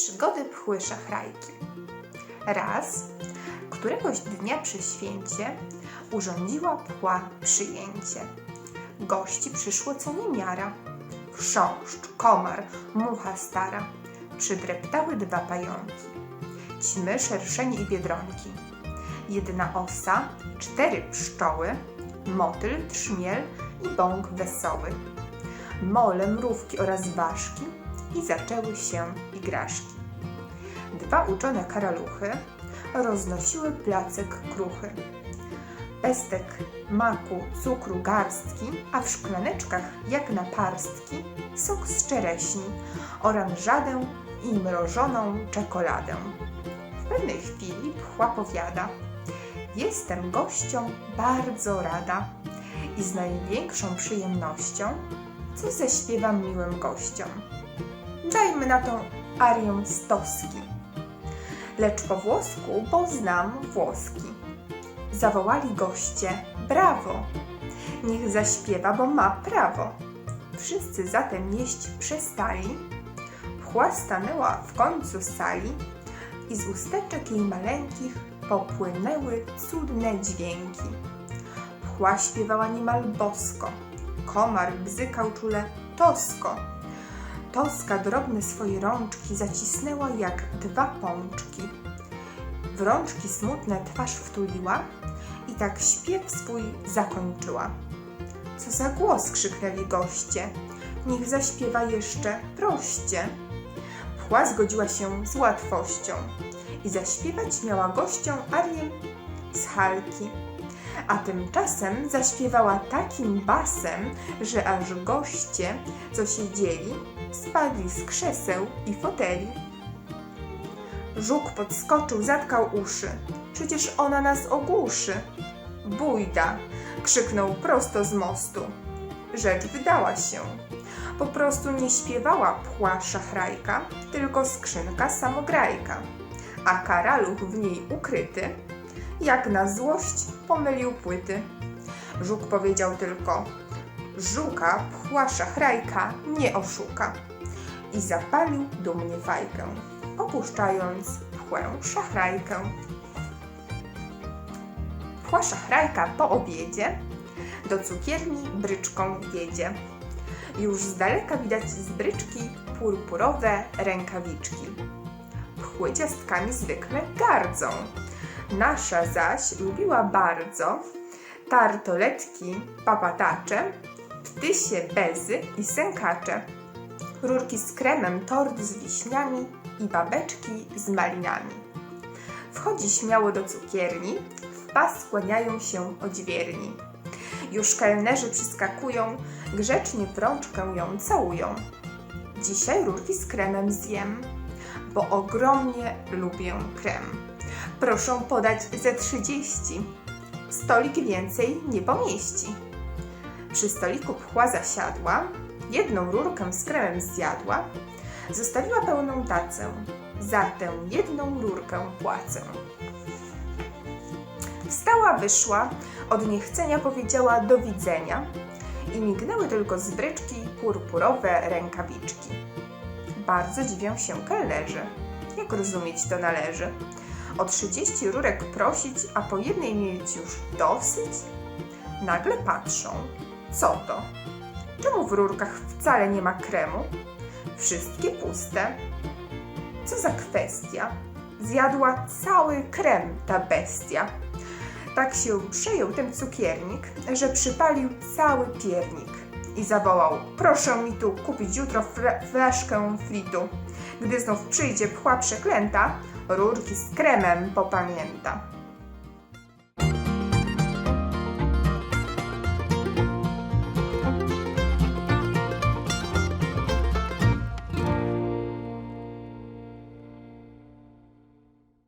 Przygody pchły szachrajki. Raz, któregoś dnia przy święcie urządziła pchła przyjęcie. Gości przyszło co niemiara. Chrząszcz, komar, mucha stara. Przydreptały dwa pająki. Ćmy, szerszenie i biedronki. Jedna osa, cztery pszczoły, motyl, trzmiel i bąk wesoły. Mole, mrówki oraz ważki i zaczęły się igraszki. Dwa uczone karaluchy roznosiły placek kruchy. Pestek maku, cukru garstki, a w szklaneczkach jak na parstki sok z czereśni, oranżadę i mrożoną czekoladę. W pewnej chwili pchła powiada Jestem gością bardzo rada i z największą przyjemnością co zaśpiewam miłym gościom. Dajmy na tą arię stoski. Lecz po włosku, bo znam włoski. Zawołali goście, brawo! Niech zaśpiewa, bo ma prawo. Wszyscy zatem jeść przestali. Pchła stanęła w końcu sali i z usteczek jej maleńkich popłynęły cudne dźwięki. Pchła śpiewała niemal bosko. Komar bzykał czule tosko. Toska drobne swoje rączki zacisnęła jak dwa pączki. W rączki smutne twarz wtuliła i tak śpiew swój zakończyła. Co za głos krzyknęli goście. Niech zaśpiewa jeszcze proście. Pchła zgodziła się z łatwością i zaśpiewać miała gościom arię z halki. A tymczasem zaśpiewała takim basem, że aż goście, co siedzieli, spadli z krzeseł i foteli. Żuk podskoczył, zatkał uszy. Przecież ona nas ogłuszy. Bójda! krzyknął prosto z mostu. Rzecz wydała się. Po prostu nie śpiewała pchła szachrajka, tylko skrzynka samograjka. A karaluch w niej ukryty, jak na złość pomylił płyty. Żuk powiedział tylko: Żuka pchła szachrajka nie oszuka. I zapalił dumnie fajkę, opuszczając pchłę szachrajkę. Pchła szachrajka po obiedzie do cukierni bryczką jedzie. Już z daleka widać z bryczki purpurowe rękawiczki. Pchły ciastkami zwykle gardzą. Nasza zaś lubiła bardzo tartoletki, papatacze, ptysie bezy i sękacze, rurki z kremem, tort z wiśniami i babeczki z malinami. Wchodzi śmiało do cukierni, w pas skłaniają się odźwierni. Już kelnerzy przyskakują, grzecznie w rączkę ją całują. Dzisiaj rurki z kremem zjem, bo ogromnie lubię krem. Proszę podać ze 30. Stolik więcej nie pomieści. Przy stoliku pchła zasiadła, jedną rurkę z kremem zjadła, zostawiła pełną tacę. Za tę jedną rurkę płacę. Wstała, wyszła, od niechcenia powiedziała do widzenia i mignęły tylko z purpurowe rękawiczki. Bardzo dziwią się kelnerzy. Jak rozumieć to należy? O 30 rurek prosić, a po jednej mieć już dosyć? Nagle patrzą. Co to? Czemu w rurkach wcale nie ma kremu? Wszystkie puste. Co za kwestia? Zjadła cały krem ta bestia. Tak się przejął ten cukiernik, że przypalił cały piernik i zawołał: Proszę mi tu kupić jutro fla- flaszkę fritu. Gdy znów przyjdzie pchła przeklęta, rurki z kremem popamięta.